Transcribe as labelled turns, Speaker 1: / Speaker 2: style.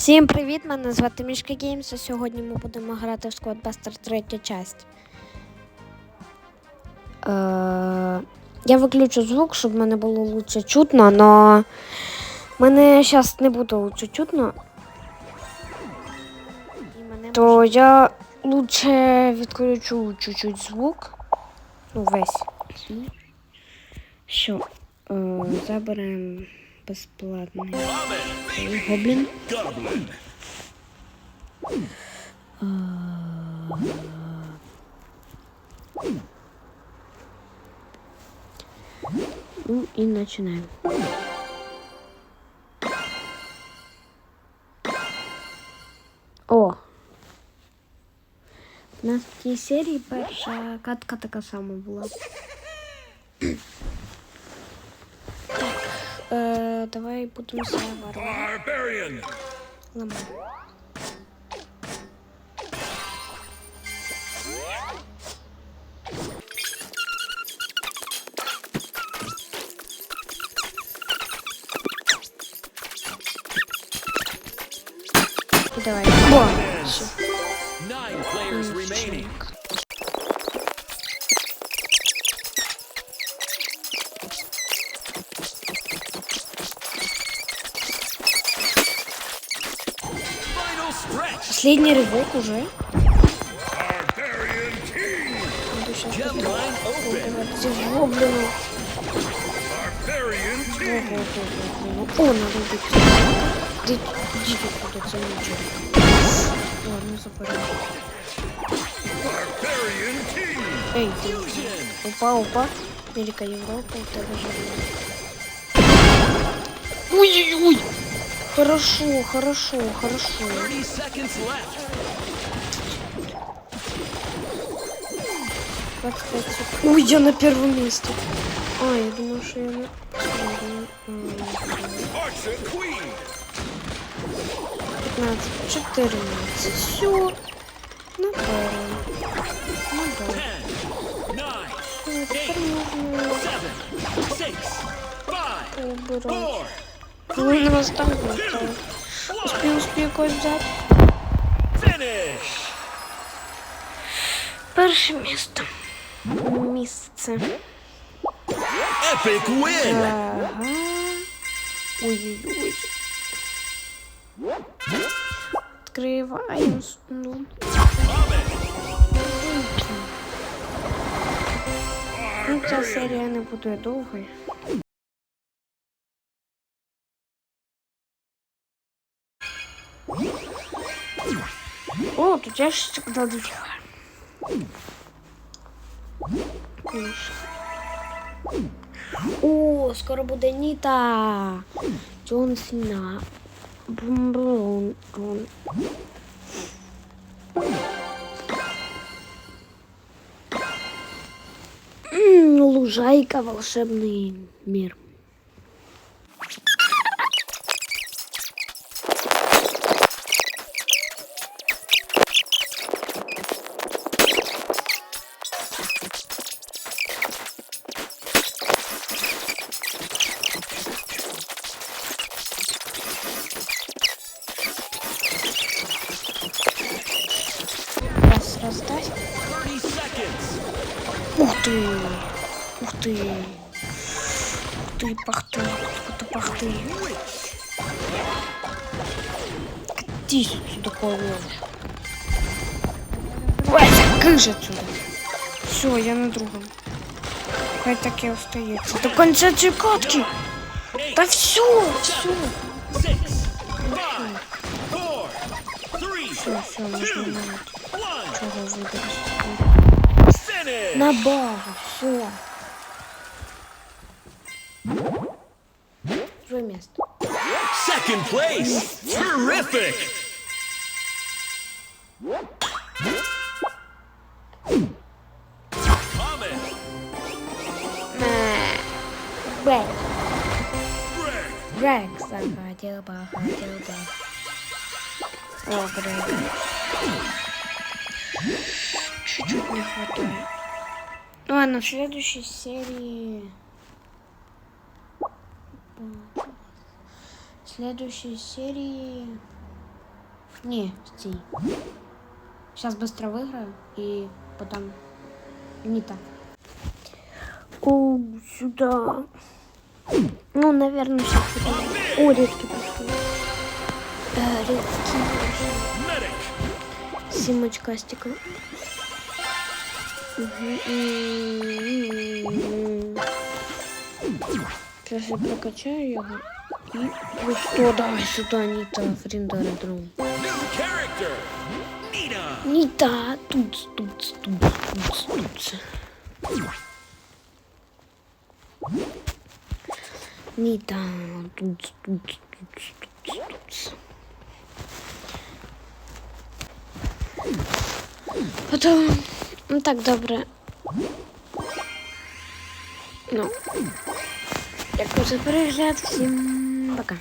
Speaker 1: Всім привіт! Мене звати Мішка Геймс, а сьогодні ми будемо грати в Squadbuster третя часть. Е, я виключу звук, щоб мене було лучше чутно, но мене зараз не буде лучше чутно. То я лучше відключу чуть-чуть звук. Ну, весь. Що? Е, заберемо безплатний гоблін.
Speaker 2: Goblin.
Speaker 1: Ну и начинаем. О! У нас в тій серії перша катка така сама була. Е, давай будемо
Speaker 2: Barbarian.
Speaker 1: ламати. І давай. Последний рывок уже. О, надо убить. Ты иди куда ты ничего. Ладно,
Speaker 2: team.
Speaker 1: Эй, ты. Опа, опа. Велика Европа, тебя же. Ой-ой-ой. Хорошо, хорошо, хорошо.
Speaker 2: 30 seconds left.
Speaker 1: 25 секунд. Ой, я на первом месте. А, я думаю, что я на... 15, 14. Все. На. Ну да.
Speaker 2: 10, 9,
Speaker 1: Ну, теперь можно
Speaker 2: 7, Ну,
Speaker 1: Ой, на вас там вистало. Успів, успів когось
Speaker 2: взяти.
Speaker 1: Перше місто. Місце.
Speaker 2: Epic win!
Speaker 1: Ага. Ой-ой-ой. Открываем. Ну. Ну, ця серія не буде довгою. О, тут ящичок до дофіга. Конечно. О, скоро буде Ніта. Джон Сіна. Бум-бум. Бум. М, Лужайка, волшебный мир. Раз, раз, дай.
Speaker 2: 30 seconds.
Speaker 1: Ух ты! Ух ты! Ух ты, пах ты! Ух ты, пах ты! Катись отсюда, колодж! Вася, кыш отсюда! Все, я на другом. Хай так и остается. До конца этой катки! Да все, все! Все, все, можно на выбрать.
Speaker 2: Finish.
Speaker 1: На базу, все. Твое место.
Speaker 2: Second place. Terrific. Greg.
Speaker 1: Грег захотел бы, хотел бы. О, Грег. Чуть-чуть не хватает. Ладно, в следующей серии... В следующей серии... Не, стій. Сейчас быстро выиграю и потом... Не так. О, сюда. Ну, наверное, сейчас сюда. О, редкий пошел. Э, редкий.
Speaker 2: Medic.
Speaker 1: Симочка стекла. Сейчас я прокачаю его. И вот что, давай сюда, не та, фриндередром.
Speaker 2: New character. Nina.
Speaker 1: Не та, тут, тут, тут, тут, тут. Не та, тут, тут, тут, тут, тут. Потом, ну так, добре. Ну, дякую за перегляд, всім пока.